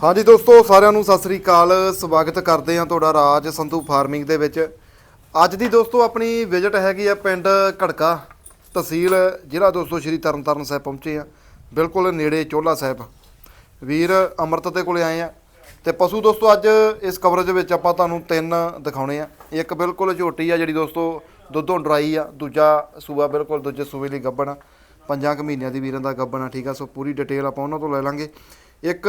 ਹਾਂਜੀ ਦੋਸਤੋ, ਸਾਰਿਆਂ ਨੂੰ ਸਤਿ ਸ੍ਰੀ ਅਕਾਲ। ਸਵਾਗਤ ਕਰਦੇ ਹਾਂ ਤੁਹਾਡਾ ਰਾਜ ਸੰਧੂ ਫਾਰਮਿੰਗ ਦੇ ਵਿੱਚ। ਅੱਜ ਦੀ ਦੋਸਤੋ, ਆਪਣੀ ਵਿਜ਼ਿਟ ਹੈਗੀ ਆ ਪਿੰਡ ਘੜਕਾ ਤਹਿਸੀਲ, ਜ਼ਿਲ੍ਹਾ ਦੋਸਤੋ ਸ਼੍ਰੀ ਤਰਨਤਾਰਨ ਸਾਹਿਬ ਪਹੁੰਚੇ ਆ ਬਿਲਕੁਲ ਨੇੜੇ ਚੋਲਾ ਸਾਹਿਬ। ਵੀਰ ਅਮਰਤ ਦੇ ਕੋਲੇ ਆਏ ਆ ਤੇ ਪਸ਼ੂ ਦੋਸਤੋ, ਅੱਜ ਇਸ ਕਵਰੇਜ ਵਿੱਚ ਆਪਾਂ ਤੁਹਾਨੂੰ ਤਿੰਨ ਦਿਖਾਉਣੇ ਆ ਇੱਕ ਬਿਲਕੁਲ ਝੋਟੀ ਆ ਜਿਹੜੀ ਦੋਸਤੋ, ਦੁੱਧੋਂ ਡਰਾਈ ਆ, ਦੂਜਾ ਸੂਆ ਬਿਲਕੁਲ, ਦੂਜੇ ਸੂਏ ਲਈ ਗੱਬਣ ਆ। ਪੰਜਾਂ ਕੁ ਮਹੀਨਿਆਂ ਦੀ ਵੀਰਾਂ ਦਾ ਗੱਬਣ ਆ, ਠੀਕ ਆ? ਸੋ ਪੂਰੀ ਡਿਟੇਲ ਆਪਾਂ ਉਹਨਾਂ ਤੋਂ ਲੈ ਲਾਂਗੇ। ਇੱਕ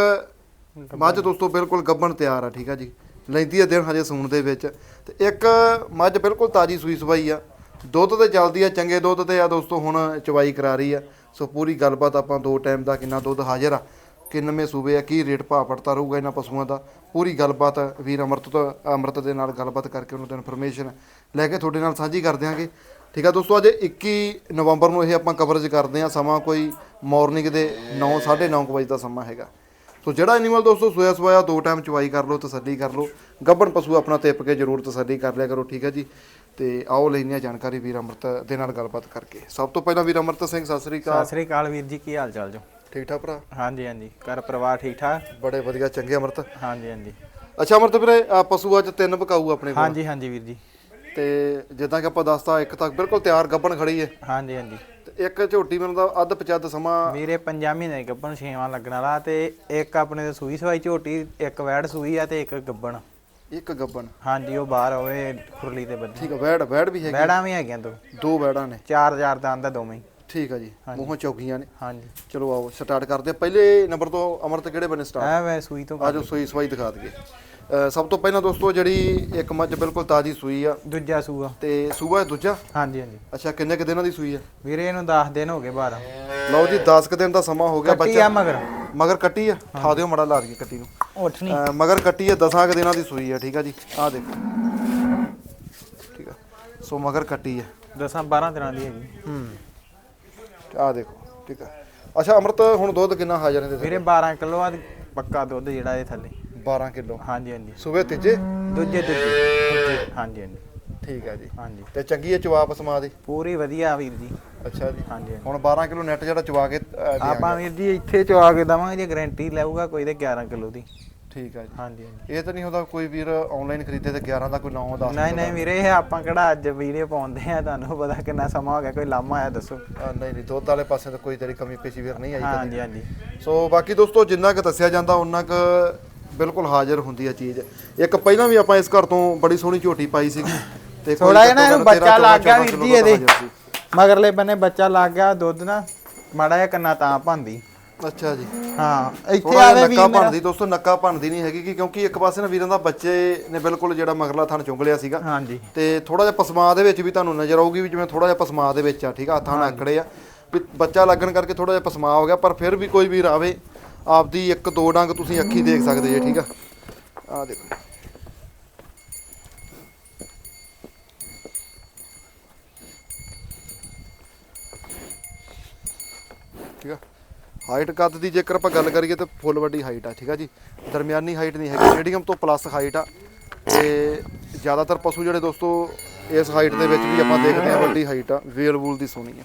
ਮੱਝ ਦੋਸਤੋ ਬਿਲਕੁਲ ਗੱਬਣ ਤਿਆਰ ਆ, ਠੀਕ ਆ ਜੀ। ਲੈਂਦੀ ਆ ਦਿਨ ਹਜੇ ਸੂਣ ਦੇ ਵਿੱਚ। ਤੇ ਇੱਕ ਮੱਝ ਬਿਲਕੁਲ ਤਾਜੀ ਸੂਈ ਸਵਾਈ ਆ। ਦੁੱਧ ਤੇ ਚੱਲਦੀ ਆ, ਚੰਗੇ ਦੁੱਧ ਤੇ ਆ ਦੋਸਤੋ, ਹੁਣ ਚਵਾਈ ਕਰਾ ਰਹੀ ਆ। ਸੋ ਪੂਰੀ ਗੱਲਬਾਤ ਆਪਾਂ ਦੋ ਟਾਈਮ ਦਾ ਕਿੰਨਾ ਦੁੱਧ ਹਾਜ਼ਰ ਆ, ਕਿੰਨਵੇਂ ਸੂਬੇ ਆ, ਕੀ ਰੇਟ ਭਾਅ ਪੜਤਾ ਰਹੂਗਾ ਇਹਨਾਂ ਪਸ਼ੂਆਂ ਦਾ। ਪੂਰੀ ਗੱਲਬਾਤ ਵੀਰ ਅਮਰਤ ਤੋਂ, ਅਮਰਤ ਦੇ ਨਾਲ ਗੱਲਬਾਤ ਕਰਕੇ ਉਹਨਾਂ ਤੋਂ ਇਨਫੋਰਮੇਸ਼ਨ ਲੈ ਕੇ ਤੁਹਾਡੇ ਨਾਲ ਸਾਂਝੀ ਕਰ ਦਿਆਂਗੇ। ਠੀਕ ਆ ਦੋਸਤੋ, ਅੱਜ 21 ਨਵੰਬਰ ਨੂੰ ਇਹ ਆਪਾਂ ਕਵਰੇਜ ਕਰਦੇ ਆ। ਸਮਾਂ ਕੋਈ ਮਾਰਨਿੰਗ ਦੇ 9 9:30 ਵਜੇ ਦਾ ਸਮਾਂ ਹੈਗਾ। ਸੋ ਜਿਹੜਾ ਐਨੀਮਲ ਦੋਸਤੋ ਸੋਇਆ ਸੋਇਆ ਦੋ ਟਾਈਮ ਚਵਾਈ ਕਰ ਲਓ ਤਸੱਲੀ ਕਰ ਲਓ ਗੱਬਣ ਪਸ਼ੂ ਆਪਣਾ ਤਿੱਪ ਕੇ ਜ਼ਰੂਰ ਤਸੱਲੀ ਕਰ ਲਿਆ ਕਰੋ ਠੀਕ ਹੈ ਜੀ। ਤੇ ਆਓ ਲੈਂਦੇ ਹਾਂ ਜਾਣਕਾਰੀ ਵੀਰ ਅਮਰਤ ਦੇ ਨਾਲ ਗੱਲਬਾਤ ਕਰਕੇ। ਸਭ ਤੋਂ ਪਹਿਲਾਂ ਵੀਰ ਅਮਰਤ ਸਿੰਘ ਸਤਿ ਸ੍ਰੀ ਅਕਾਲ। ਸਤਿ ਸ੍ਰੀ ਅਕਾਲ ਵੀਰ ਜੀ ਕੀ ਹਾਲ ਚਾਲ ਜੋ? ਠੀਕ ਠਾਕ ਭਰਾ? ਹਾਂਜੀ ਹਾਂਜੀ ਘਰ ਪਰਿਵਾਰ ਠੀਕ ਠਾਕ? ਬੜੇ ਵਧੀਆ ਚੰਗੇ ਅਮਰਤ। ਹਾਂਜੀ ਹਾਂਜੀ। ਅੱਛਾ ਅਮਰਤ ਵੀਰੇ ਪਸ਼ੂ ਅੱਜ ਤਿੰਨ ਪਕਾਊ ਆਪਣੇ ਕੋਲ। ਹਾਂਜੀ ਹਾਂਜੀ ਵੀਰ ਜੀ। ਤੇ ਜਿੱਦਾਂ ਕਿ ਆਪਾਂ ਦੱਸਤਾ ਇੱਕ ਤੱਕ ਬਿਲਕੁਲ ਤਿਆਰ ਗੱਬਣ ਖੜੀ ਹੈ ਹਾਂਜੀ ਹਾਂਜੀ। ਇੱਕ ਝੋਟੀ ਮੈਨੂੰ ਦਾ ਅੱਧ ਪਚੱਦ ਸਮਾਂ ਵੀਰੇ ਪੰਜਾਂ ਮਹੀਨੇ ਗੱਬਣ ਛੇਵਾਂ ਲੱਗਣ ਵਾਲਾ ਤੇ ਇੱਕ ਆਪਣੇ ਦੇ ਸੂਈ ਸਵਾਈ ਝੋਟੀ ਇੱਕ ਵੈੜ ਸੂਈ ਆ ਤੇ ਇੱਕ ਗੱਬਣ ਇੱਕ ਗੱਬਣ ਹਾਂਜੀ ਉਹ ਬਾਹਰ ਹੋਵੇ ਖੁਰਲੀ ਤੇ ਬੱਦੀ ਠੀਕ ਹੈ ਵੈੜ ਵੈੜ ਵੀ ਹੈਗੀ। ਵੈੜਾਂ ਵੀ ਹੈਗੀਆਂ ਦੋ। ਦੋ ਵੈੜਾਂ ਨੇ। ਚਾਰ ਹਜ਼ਾਰ ਦਾ ਆਂਦਾ ਦੋਵੇਂ। ਹੀ। ਠੀਕ ਹੈ ਜੀ ਮੂੰਹੋਂ ਚੌਕੀਆਂ ਨੇ। ਹਾਂਜੀ। ਚਲੋ ਆਓ ਸਟਾਰਟ ਕਰਦੇ ਹਾਂ। ਪਹਿਲੇ ਨੰਬਰ ਤੋਂ ਅਮਰਤ ਕਿਹੜੇ ਬਨੇ ਸਟਾਰਟ ਐ ਵੇ ਸੂਈ ਤੋਂ ਆਜੋ ਸੂਈ ਸਵਾਈ ਦਿਖਾ ਦਈਏ। ਸਭ ਤੋਂ ਪਹਿਲਾਂ ਦੋਸਤੋ ਜਿਹੜੀ ਇੱਕ ਮੱਝ ਬਿਲਕੁਲ ਤਾਜ਼ੀ ਸੂਈ ਆ। ਦੂਜਾ ਸੂਆ। ਤੇ ਸੂਆ ਦੂਜਾ? ਹਾਂਜੀ ਹਾਂਜੀ। ਅੱਛਾ ਕਿੰਨੇ ਕੁ ਦਿਨਾਂ ਦੀ ਸੂਈ ਆ? ਵੀਰੇ ਇਹਨੂੰ 10 ਦਿਨ ਹੋ ਗਏ 12 ਲਓ ਜੀ 10 ਕੁ ਦਿਨ ਦਾ ਸਮਾਂ ਹੋ ਗਿਆ ਕੱਟੀ ਬੱਚਾ ਆ ਮਗਰ। ਮਗਰ ਕੱਟੀ ਆ? ਠਾ ਦਿਓ ਮੜਾ ਲਾ ਦਈਏ ਕੱਟੀ ਨੂੰ। ਉੱਠ ਨਹੀਂ। ਮਗਰ ਕੱਟੀ ਆ 10 ਕੁ ਦਿਨਾਂ ਦੀ ਸੂਈ ਆ ਠੀਕ ਆ ਜੀ? ਆਹ ਦੇਖੋ। ਠੀਕ ਆ। ਸੋ ਮਗਰ ਕੱਟੀ ਆ। 10 12 ਦਿਨਾਂ ਦੀ ਹੈਗੀ। ਹੂੰ। ਆਹ ਦੇਖੋ ਠੀਕ ਆ। ਅੱਛਾ ਅਮਰਤ ਹੁਣ ਦੁੱਧ ਕਿੰਨਾ ਹਾਜ਼ਰ ਨੇ ਵੀਰੇ 12 ਕਿਲੋ ਆ ਪੱਕਾ ਦੁੱਧ ਜਿਹੜਾ ਇਹ ਥੱਲੇ। 12 ਕਿਲੋ। ਹਾਂਜੀ ਹਾਂਜੀ। ਸੂਬੇ ਤੀਜੇ? ਦੂਜੇ ਦੂਜੇ। ਹਾਂਜੀ ਹਾਂਜੀ। ਠੀਕ ਆ ਜੀ। ਹਾਂਜੀ। ਤੇ ਚੰਗੀ ਹੈ ਚਵਾਪ ਸਮਾ ਦੀ? ਪੂਰੀ ਵਧੀਆ ਵੀਰ ਜੀ। ਅੱਛਾ ਜੀ। ਹਾਂਜੀ। ਹੁਣ 12 ਕਿਲੋ ਨੈਟ ਜਿਹੜਾ ਚਵਾ ਕੇ। ਆਪਾਂ ਵੀਰ ਜੀ ਇੱਥੇ ਚਵਾ ਕੇ ਦਵਾਂਗੇ ਜੇ ਗਾਰੰਟੀ ਲਊਗਾ ਕੋਈ ਤੇ 11 ਕਿਲੋ ਦੀ। ਠੀਕ ਆ ਜੀ। ਹਾਂਜੀ ਹਾਂਜੀ। ਇਹ ਤਾਂ ਨਹੀਂ ਹੁੰਦਾ ਕੋਈ ਵੀਰ ਆਨਲਾਈਨ ਖਰੀਦੇ ਤੇ 11 ਦਾ ਕੋਈ 9 10 ਨਹੀਂ ਨਹੀਂ ਵੀਰੇ ਇਹ ਆਪਾਂ ਕਿਹੜਾ ਅੱਜ ਵੀਡੀਓ ਪਾਉਂਦੇ ਆ ਤੁਹਾਨੂੰ ਪਤਾ ਕਿੰਨਾ ਸਮਾਂ ਹੋ ਗਿਆ ਕੋਈ ਲਾਮਾ ਆਇਆ ਦੱਸੋ। ਨਹੀਂ ਨਹੀਂ ਦੁੱਧ ਵਾਲੇ ਪਾਸੇ ਤਾਂ ਕੋਈ ਤੇਰੀ ਕਮੀ ਪੇਸ਼ੀ ਵੀਰ ਨਹੀਂ ਆਈ ਹਾਂਜੀ ਹਾਂਜੀ। ਸੋ ਬਾਕੀ ਦੋਸਤੋ ਜਿੰਨਾ ਕੁ ਦੱਸਿਆ ਜਾਂਦਾ ਉਹਨਾਂ ਕੁ ਬਿਲਕੁਲ ਹਾਜ਼ਰ ਹੁੰਦੀ ਆ ਚੀਜ਼। ਇੱਕ ਪਹਿਲਾਂ ਵੀ ਆਪਾਂ ਇਸ ਘਰ ਤੋਂ ਬੜੀ ਸੋਹਣੀ ਝੋਟੀ ਪਾਈ ਸੀਗੀ। ਤੇ ਥੋੜਾ ਜਿਹਾ ਨਾ ਇਹਨੂੰ ਬੱਚਾ 13 ਲੱਗ ਗਿਆ 14 ਵੀਰ ਜੀ ਇਹਦੇ। ਮਗਰਲੇ ਬੰਨੇ ਬੱਚਾ ਲੱਗ ਗਿਆ ਦੁੱਧ ਨਾ ਮਾੜਾ ਜਿਹਾ ਕੰਨਾ ਤਾਂ ਭੰਦੀ ਅੱਛਾ ਜੀ। ਹਾਂ ਇੱਥੇ ਆਵੇ ਵੀ ਨੱਕਾ ਭੰਨਦੀ ਦੋਸਤੋ ਨੱਕਾ ਭੰਨਦੀ ਨਹੀਂ ਹੈਗੀ ਕਿਉਂਕਿ ਇੱਕ ਪਾਸੇ ਨਾ ਵੀਰਾਂ ਦਾ ਬੱਚੇ ਨੇ ਬਿਲਕੁਲ ਜਿਹੜਾ ਮਗਰਲਾ ਥਣ ਚੁੰਗ ਲਿਆ ਸੀਗਾ। ਹਾਂਜੀ। ਤੇ ਥੋੜਾ ਜਿਹਾ ਪਸਮਾ ਦੇ ਵਿੱਚ ਵੀ ਤੁਹਾਨੂੰ ਨਜ਼ਰ ਆਊਗੀ ਵੀ ਜਿਵੇਂ ਥੋੜਾ ਜਿਹਾ ਪਸਮਾ ਦੇ ਵਿੱਚ ਆ ਠੀਕ ਆ? ਹੱਥਾਂ ਨਾਲ ਆਕੜੇ ਆ। ਬੱਚਾ ਲੱਗਣ ਕਰਕੇ ਥੋੜਾ ਜਿਹਾ ਪਸਮਾ ਹੋ ਗਿਆ ਪਰ ਫਿਰ ਵੀ ਕੋਈ ਵੀਰ ਆਵੇ ਆਪਦੀ ਇੱਕ ਦੋ ਡੰਗ ਤੁਸੀਂ ਅੱਖੀ ਦੇਖ ਸਕਦੇ ਜੇ, ਠੀਕ ਆ? ਆ ਦੇਖੋ। ਠੀਕ ਆ? ਹਾਈਟ ਕੱਦ ਦੀ ਜੇਕਰ ਆਪਾਂ ਗੱਲ ਕਰੀਏ ਤਾਂ ਫੁੱਲ ਵੱਡੀ ਹਾਈਟ ਆ, ਠੀਕ ਆ ਜੀ? ਦਰਮਿਆਨੀ ਹਾਈਟ ਨਹੀਂ ਹੈਗੀ ਮੀਡੀਅਮ ਤੋਂ ਪਲੱਸ ਹਾਈਟ ਆ। ਤੇ ਜ਼ਿਆਦਾਤਰ ਪਸ਼ੂ ਜਿਹੜੇ ਦੋਸਤੋ, ਇਸ ਹਾਈਟ ਦੇ ਵਿੱਚ ਵੀ ਆਪਾਂ ਦੇਖਦੇ ਹਾਂ ਵੱਡੀ ਹਾਈਟ ਆ, ਵੇਲ ਵੂਲ ਦੀ ਸੋਹਣੀ ਆ।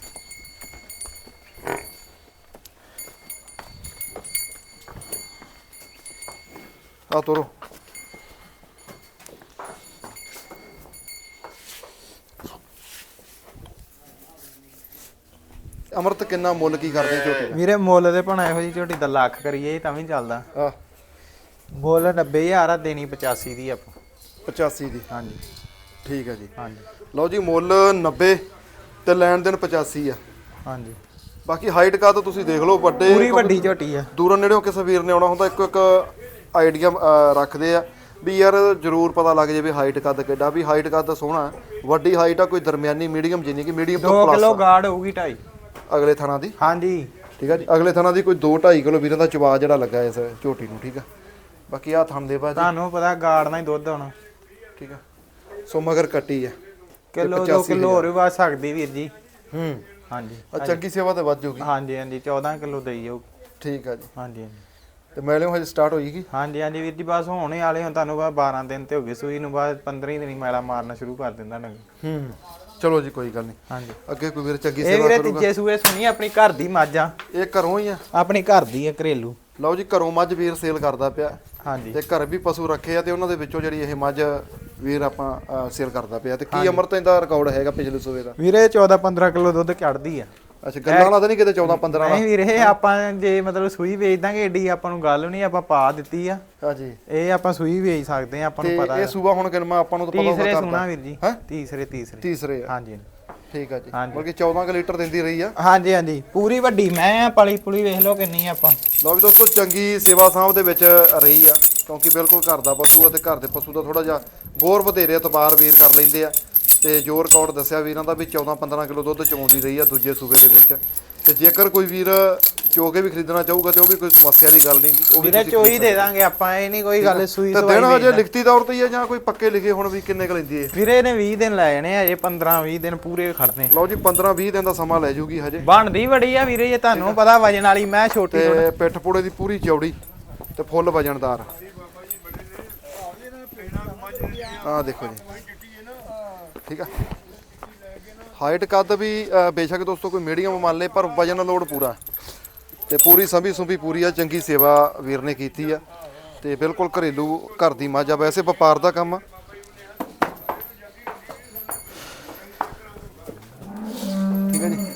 ਆ ਤੋਰੋ ਅਮਰਤ ਕਿੰਨਾ ਮੁੱਲ ਕੀ ਕਰਦੇ ਝੋਟੇ ਵੀਰੇ ਮੁੱਲ ਦੇ ਭਣਾ ਇਹੋ ਜੀ ਝੋਟੀ ਦਾ ਲੱਖ ਕਰੀਏ ਤਾਂ ਵੀ ਚੱਲਦਾ। ਦਾ ਆ ਮੁੱਲ 90000 ਆ ਦੇਣੀ 85 ਦੀ ਆਪਾਂ। 85 ਦੀ। ਹਾਂਜੀ। ਠੀਕ ਹੈ ਜੀ। ਹਾਂਜੀ। ਲਓ ਜੀ ਮੁੱਲ 90 ਤੇ ਲੈਣ ਦੇਣ 85 ਆ। ਹਾਂਜੀ। ਬਾਕੀ ਹਾਈਟ ਕਾ ਤਾਂ ਤੁਸੀਂ ਦੇਖ ਲਓ ਵੱਡੇ ਪੂਰੀ ਵੱਡੀ ਝੋਟੀ ਆ। ਦੂਰੋਂ ਨੇੜਿਓਂ ਕਿਸੇ ਵੀਰ ਨੇ ਆਉਣਾ ਹੁੰਦਾ ਇੱਕ ਇੱਕ ਆਈਡੀਆ ਰੱਖਦੇ ਆ ਵੀ ਯਾਰ ਜ਼ਰੂਰ ਪਤਾ ਲੱਗ ਜੇ ਵੀ ਹਾਈਟ ਕੱਦ ਕਿੱਡਾ ਵੀ ਹਾਈਟ ਕੱਦ ਸੋਹਣਾ ਵੱਡੀ ਹਾਈਟ ਆ ਕੋਈ ਦਰਮਿਆਨੀ ਮੀਡੀਅਮ ਜਿੰਨੀ ਕਿ ਮੀਡੀਅਮ 2 ਤੋਂ ਕਿਲੋ ਪਲੱਸ ਗਾੜ ਹੋਊਗੀ 2.5 ਅਗਲੇ ਥਾਣਾ ਦੀ? ਹਾਂਜੀ। ਠੀਕ ਆ ਜੀ। ਅਗਲੇ ਥਾਣਾ ਦੀ ਕੋਈ 2 2.5 ਕਿਲੋ ਵੀਰਾਂ ਦਾ ਚਵਾ ਜਿਹੜਾ ਲੱਗਾ ਇਸ ਝੋਟੀ ਨੂੰ ਠੀਕ ਆ। ਬਾਕੀ ਆ ਥਣ ਦੇ ਬਾਜੀ ਤੁਹਾਨੂੰ ਪਤਾ ਗਾੜ ਨਾਲ ਹੀ ਦੁੱਧ ਆਉਣਾ। ਠੀਕ ਆ। ਸੋ ਮਗਰ ਕੱਟੀ ਆ। ਕਿਲੋ 2 ਕਿਲੋ ਹੋਰ ਵੀ ਵੱਧ ਸਕਦੀ ਵੀਰ ਜੀ। ਹੂੰ। ਹਾਂਜੀ। ਆ ਚੰਗੀ ਸੇਵਾ ਤੇ ਵੱਧ ਜਾਊਗੀ। ਹਾਂਜੀ ਹਾਂਜੀ 14 ਕਿਲੋ ਦੇਈ ਠੀਕ ਆ ਜੀ। ਹਾਂਜੀ ਹਾਂਜੀ। ਤੇ ਮੈਲਿਓ ਹਜੇ ਸਟਾਰਟ ਹੋਈਗੀ ਹਾਂਜੀ ਹਾਂਜੀ ਵੀਰ ਜੀ ਬਸ ਹੋਣੇ ਵਾਲੇ ਹੁਣ ਤੁਹਾਨੂੰ ਬਸ 12 ਦਿਨ ਤੇ ਹੋ ਗਏ ਸੂਈ ਨੂੰ ਬਾਅਦ 15 ਦਿਨ ਹੀ ਮੈਲਾ ਮਾਰਨਾ ਸ਼ੁਰੂ ਕਰ ਦਿੰਦਾ ਨਾ ਹੂੰ ਚਲੋ ਜੀ ਕੋਈ ਗੱਲ ਨਹੀਂ ਹਾਂਜੀ। ਅੱਗੇ ਕੋਈ ਵੀਰ ਚੰਗੀ ਇਹ ਸੇਵਾ ਵੀਰੇ ਕਰੂਗਾ। ਤੀਜੇ ਸੂਏ ਸੁਣੀ ਆਪਣੀ ਘਰ ਦੀ ਮੱਝ ਆ। ਇਹ ਘਰੋਂ ਹੀ ਆ। ਆਪਣੀ ਘਰ ਦੀ ਆ ਘਰੇਲੂ। ਲਓ ਜੀ ਘਰੋਂ ਮੱਝ ਵੀਰ ਸੇਲ ਕਰਦਾ ਪਿਆ। ਹਾਂਜੀ। ਤੇ ਘਰ ਵੀ ਪਸ਼ੂ ਰੱਖੇ ਆ ਤੇ ਉਹਨਾਂ ਦੇ ਵਿੱਚੋਂ ਜਿਹੜੀ ਇਹ ਮੱਝ ਵੀਰ ਆਪਾਂ ਸੇਲ ਕਰਦਾ ਪਿਆ। ਤੇ ਕੀ ਅਮਰਤ ਇਹਦਾ ਰਿਕਾਰਡ ਹੈਗਾ ਪਿਛਲੇ ਸੂਬੇ ਦਾ? ਵੀਰੇ 14 15 ਕਿਲੋ ਦੁੱਧ ਕੱਢਦੀ ਆ। ਅੱਛਾ ਗੱਲਾਂ ਵਾਲਾ ਤਾਂ ਨਹੀਂ ਕਿਤੇ 14 15 ਵਾਲਾ? ਨਹੀਂ ਵੀਰੇ ਆਪਾਂ ਜੇ ਮਤਲਬ ਸੂਈ ਵੇਚ ਦਾਂਗੇ ਏਡੀ ਆਪਾਂ ਨੂੰ ਗੱਲ ਨਹੀਂ ਆਪਾਂ ਪਾ ਦਿੱਤੀ ਆ। ਹਾਂਜੀ। ਇਹ ਆਪਾਂ ਸੂਈ ਵੇਚ ਸਕਦੇ ਆ ਆਪਾਂ ਤੇ ਨੂੰ ਪਤਾ ਇਹ ਸੂਬਾ ਹੁਣ ਕਿੰਨਾ ਆਪਾਂ ਨੂੰ ਤਾਂ ਪਤਾ ਤੀਸਰੇ ਸੁਣਾ ਵੀਰ ਜੀ? ਤੀਸਰੇ ਤੀਸਰੇ। ਤੀਸਰੇ ਹਾਂਜੀ। ਠੀਕ ਆ ਜੀ। ਬਲਕਿ 14 ਕੁ ਲੀਟਰ ਦਿੰਦੀ ਰਹੀ ਆ। ਹਾਂਜੀ ਹਾਂਜੀ। ਪੂਰੀ ਵੱਡੀ ਮੈਂ ਆ ਪਲੀ ਪੁਲੀ ਵੇਖ ਲਓ ਕਿੰਨੀ ਆਪਾਂ। ਲਓ ਵੀ ਦੋਸਤੋ ਚੰਗੀ ਸੇਵਾ ਸਾਂਭ ਦੇ ਵਿੱਚ ਰਹੀ ਆ। ਕਿਉਂਕਿ ਬਿਲਕੁਲ ਘਰ ਦਾ ਪਸ਼ੂ ਆ ਤੇ ਘਰ ਦੇ ਪਸ਼ੂ ਦਾ ਥੋੜਾ ਜਿਹਾ ਬੋਰ ਵਧੇਰੇ ਇਤਬਾਰ ਵੀਰ ਕਰ ਲੈਂਦੇ ਆ। ਤੇ ਜੋ ਰਿਕਾਰਡ ਦੱਸਿਆ ਵੀਰਾਂ ਦਾ ਵੀ 14 15 ਕਿਲੋ ਦੁੱਧ ਚੋਂਦੀ ਰਹੀ ਆ ਦੂਜੇ ਸੂਬੇ ਦੇ ਵਿੱਚ। ਤੇ ਜੇਕਰ ਕੋਈ ਵੀਰ ਚੋ ਕੇ ਵੀ ਖਰੀਦਣਾ ਚਾਹੂਗਾ ਤੇ ਉਹ ਵੀ ਕੋਈ ਸਮੱਸਿਆ ਦੀ ਗੱਲ ਨਹੀਂ ਉਹ ਵੀ ਵੀਰੇ ਚੋਈ ਦੇ ਦਾਂਗੇ ਆਪਾਂ ਇਹ ਨਹੀਂ ਕੋਈ ਗੱਲ ਸੂਈ ਤੇ ਦਿਨ ਹਜੇ। ਲਿਖਤੀ ਤੌਰ ਤੇ ਹੀ ਆ ਜਾਂ ਕੋਈ ਪੱਕੇ ਲਿਖੇ ਹੁਣ ਵੀ ਕਿੰਨੇ ਕੁ ਲੈਂਦੀ ਏ? ਵੀਰੇ ਨੇ 20 ਦਿਨ ਲੈ ਜਾਣੇ ਆ ਜੇ 15 20 ਦਿਨ ਪੂਰੇ ਖੜਨੇ ਲਓ ਜੀ 15 20 ਦਿਨ ਦਾ ਸਮਾਂ ਲੈ ਜੂਗੀ ਹਜੇ। ਬਣਦੀ ਬੜੀ ਆ ਵੀਰੇ ਜੇ ਤੁਹਾਨੂੰ ਪਤਾ ਵਜਨ ਵਾਲੀ ਮੈਂ ਛੋਟੀ ਤੇ ਪਿੱਠ ਪੂੜੇ ਦੀ ਪੂਰੀ ਚੌੜੀ ਤੇ ਫੁੱਲ ਵਜਨਦਾਰ। ਆ ਦੇਖੋ ਜੀ। ਠੀਕ ਆ। ਹਾਈਟ ਕੱਦ ਵੀ ਬੇਸ਼ੱਕ ਦੋਸਤੋ ਕੋਈ ਮੀਡੀਅਮ ਮੰਨ ਲੇ, ਪਰ ਵਜਨ ਲੋਡ ਪੂਰਾ। ਤੇ ਪੂਰੀ ਸੰਭੀ ਸੁੰਭੀ ਪੂਰੀ ਆ, ਚੰਗੀ ਸੇਵਾ ਵੀਰ ਨੇ ਕੀਤੀ ਆ। ਤੇ ਬਿਲਕੁਲ ਘਰੇਲੂ ਘਰ ਦੀ ਮੱਝ ਆ, ਵੈਸੇ ਵਪਾਰ ਦਾ ਕੰਮ ਆ। ਠੀਕ ਹੈ ਜੀ।